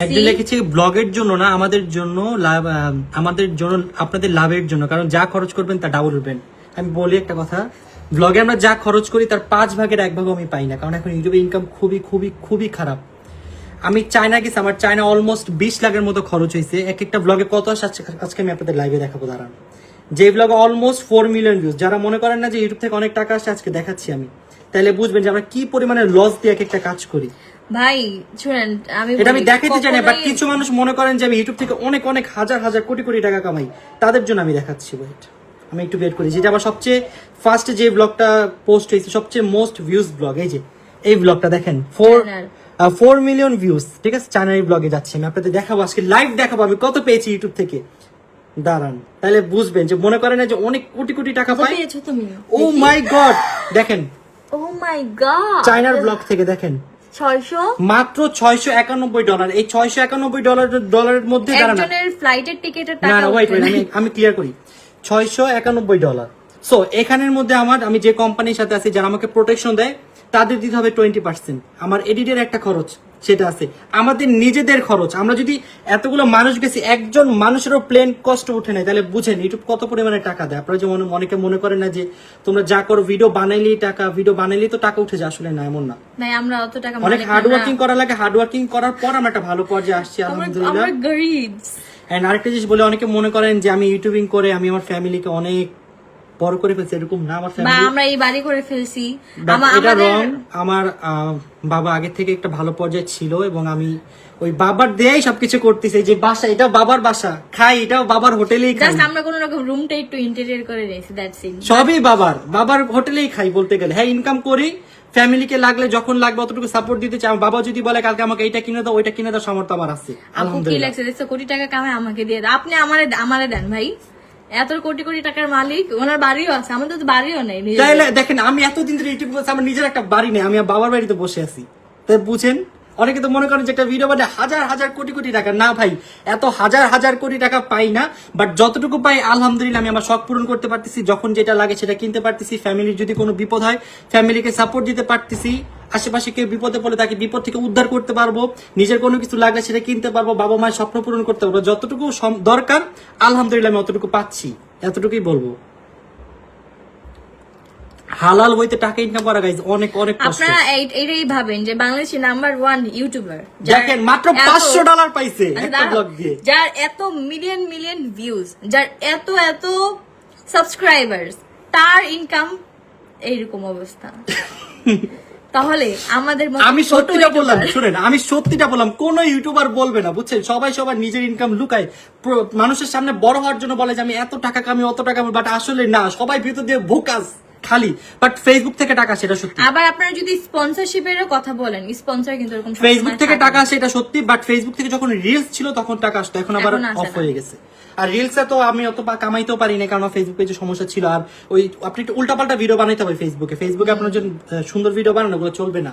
একদিন লিখেছি ব্লগের জন্য না আমাদের জন্য আমাদের জন্য আপনাদের লাভের জন্য। কারণ যা খরচ করবেন তা ডাবল উঠবেন আমি বলি একটা কথা ব্লগে আমরা যা খরচ করি তার পাঁচ ভাগের এক ভাগও আমি পাই না। কারণ এখন ইউটিউবে ইনকাম খুবই খুবই খুবই খারাপ। আমি চায়না গেছি আমার চায়না অলমোস্ট বিশ লাখের মতো খরচ হয়েছে। এক একটা ব্লগে কত আসে আজকে- আজকে আমি আপনাদের লাইভে দেখাবো দাঁড়ান। যে ব্লগে অলমোস্ট ফোর মিলিয়ন ভিউজ যারা মনে করেন না যে ইউটিউব থেকে অনেক টাকা আসে আজকে দেখাচ্ছি আমি। তাহলে বুঝবেন যে আমরা কি পরিমাণে লস দিয়ে এক একটা কাজ করি। ভাই শুনেন আমি এটা আমি দেখাতে জানি বাট কিছু মানুষ মনে করেন যে আমি ইউটিউব থেকে অনেক অনেক হাজার হাজার কোটি কোটি টাকা কামাই। তাদের জন্য আমি দেখাচ্ছি ওয়েট আমি একটু বের করি যেটা আমার সবচেয়ে ফার্স্ট যে ব্লগটা পোস্ট হয়েছে সবচেয়ে মোস্ট ভিউজ ব্লগ এই যে এই ব্লগটা দেখেন ফোর ফোর মিলিয়ন ভিউজ ঠিক আছে? চ্যানেল ব্লগে যাচ্ছি আমি আপনাদের দেখাবো আজকে লাইভ দেখাবো আমি কত পেয়েছি ইউটিউব থেকে। দাঁড়ান তাহলে বুঝবেন যে মনে করেন যে অনেক কোটি কোটি টাকা পাই? ও মাই গড দেখেন। ও মাই গড চায়নার ব্লগ থেকে দেখেন ছয়শো? মাত্র ছয়শো একানব্বই ডলার। এই ছয়শো একানব্বই ডলার ডলারের মধ্যে একজনের ফ্লাইটের টিকেটের টাকা না ওয়েট আমি আমি ক্লিয়ার করি। ছয়শো একানব্বই ডলার। সো এখানের মধ্যে আমার আমি যে কোম্পানির সাথে আছি যারা আমাকে প্রোটেকশন দেয় তাদের দিতে হবে টোয়েন্টি পার্সেন্ট আমার এডিটের একটা খরচ। সেটা আছে। আমাদের নিজেদের খরচ। আমরা যদি এতগুলো মানুষ গেছি একজন মানুষেরও প্লেন কষ্ট উঠে নেয় তাহলে বুঝেন ইউটিউব কত পরিমাণে টাকা দেয়। আপনারা যেমন অনেকে মনে করেন না যে তোমরা যা করো ভিডিও বানাইলেই টাকা ভিডিও বানাইলেই তো টাকা উঠে যায়। আসলে না এমন না। আমরা অত টাকা অনেক হার্ড ওয়ার্কিং করা লাগে হার্ড ওয়ার্কিং করার পর আমরা একটা ভালো পর্যায়ে আসছি আলহামদুলিল্লাহ। আমরা আরেকটা জিনিস বলে অনেকে মনে করেন যে আমি ইউটিউবিং করে আমি আমার ফ্যামিলিকে অনেক বড় করে ফেলছি এরকম না আমার বা আমরা এই বাড়ি করে ফেলছি। But এটা রং আমার বাবা আগে থেকে একটা ভালো পর্যায়ে ছিল এবং আমি ওই বাবার দেয়াই সবকিছু করতেছি যে বাসা এটা বাবার বাসা খাই এটাও বাবার হোটেলেই খাই। জাস্ট আমরা কোনো রকম রুমটা একটু ইন্টেরিয়র করে নিয়েছি দ্যাটস ইট সবই বাবার বাবার হোটেলেই খাই বলতে গেলে। হ্যাঁ ইনকাম করি ফ্যামিলিকে লাগলে যখন লাগবে অতটুকু সাপোর্ট দিতে চাই। বাবা যদি বলে কালকে আমাকে এটা কিনে দাও ওইটা কিনে দাও সামর্থ্য আমার আছে। আপু কি লাগছে? কোটি টাকা কামায় আমাকে দিয়ে দাও। আপনি আমারে আমারে দেন ভাই। এত কোটি কোটি টাকার মালিক, ওনার বাড়িও আছে, আমাদের তো বাড়িও নেই। দেখেন, আমি এতদিন ধরে ইউটিউব করছি, আমার নিজের একটা বাড়ি নেই, আমি বাবার বাড়িতে বসে আছি তাই বুঝেন অনেকে তো মনে করেন যে একটা ভিডিও বানায় হাজার হাজার কোটি কোটি টাকা। না ভাই, এত হাজার হাজার কোটি টাকা পাই না বাট যতটুকু পাই, আলহামদুলিল্লাহ আমি আমার শখ পূরণ করতে পারতেছি। যখন যেটা লাগে সেটা কিনতে পারতেছি। ফ্যামিলির যদি কোনো বিপদ হয় ফ্যামিলিকে সাপোর্ট দিতে পারতেছি। আশেপাশে কেউ বিপদে পড়লে তাকে বিপদ থেকে উদ্ধার করতে পারব। নিজের কোনো কিছু লাগলে সেটা কিনতে পারব, বাবা মায়ের স্বপ্ন পূরণ করতে পারব। যতটুকু দরকার, আলহামদুলিল্লাহ আমি অতটুকু পাচ্ছি। এতটুকুই বলব। হালাল হইতে টাকা ইনকাম করা গাইজ অনেক অনেক আপনারা এই- এটাই ভাবেন যে বাংলাদেশের নাম্বার ওয়ান ইউটিউবার দেখেন মাত্র পাঁচশো ডলার পাইছে একটা ব্লগ দিয়ে। যার এত মিলিয়ন মিলিয়ন ভিউজ যার এত এত সাবস্ক্রাইবার্স তার ইনকাম এইরকম অবস্থা। তাহলে আমাদের আমি সত্যিটা বললাম শুনেন আমি সত্যিটা বললাম কোন ইউটিউবার বলবে না বুঝছেন? সবাই সবার নিজের ইনকাম লুকায়। মানুষের সামনে বড় হওয়ার জন্য বলে যে আমি এত টাকা কামি অত টাকা বাট আসলে না সবাই ভিতর দিয়ে ভোকাস। খালি বাট ফেসবুক থেকে টাকা সেটা সত্যি। আবার আপনারা যদি স্পন্সরশিপের কথা বলেন স্পন্সর কিন্তু এরকম ফেসবুক থেকে টাকা। আসে এটা সত্যি বাট ফেসবুক থেকে যখন রিলস ছিল তখন টাকা আসতো এখন আবার অফ হয়ে গেছে। আর রিলসে তো আমি অত কামাইতেও পারি না কারণ ফেসবুক যে সমস্যা ছিল। আর ওই আপনি একটু উল্টাপাল্টা ভিডিও বানাইতে হবে ফেসবুকে ফেসবুকে আপনার জন্য সুন্দর ভিডিও বানানো ওগুলো চলবে না।